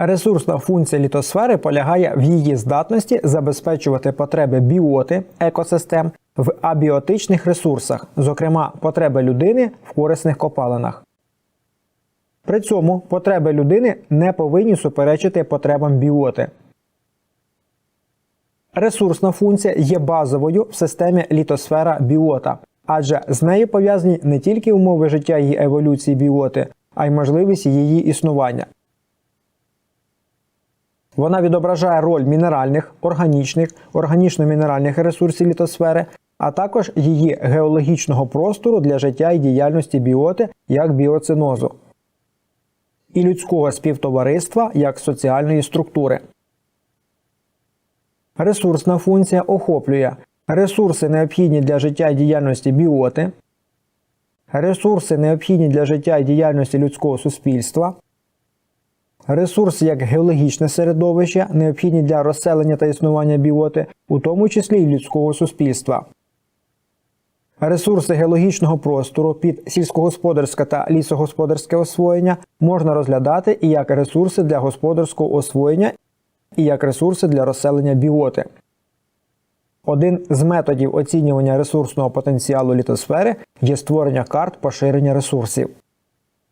Ресурсна функція літосфери полягає в її здатності забезпечувати потреби біоти екосистем в абіотичних ресурсах, зокрема потреби людини в корисних копалинах. При цьому потреби людини не повинні суперечити потребам біоти. Ресурсна функція є базовою в системі літосфера біота, адже з нею пов'язані не тільки умови життя і еволюції біоти, а й можливість її існування. Вона відображає роль мінеральних, органічних, органічно-мінеральних ресурсів літосфери, а також її геологічного простору для життя і діяльності біоти як біоцинозу і людського співтовариства як соціальної структури. Ресурсна функція охоплює ресурси, необхідні для життя і діяльності біоти, ресурси, необхідні для життя і діяльності людського суспільства, ресурси як геологічне середовище, необхідні для розселення та існування біоти, у тому числі й людського суспільства. Ресурси геологічного простору під сільськогосподарське та лісогосподарське освоєння можна розглядати і як ресурси для господарського освоєння, і як ресурси для розселення біоти. Один з методів оцінювання ресурсного потенціалу літосфери є створення карт поширення ресурсів.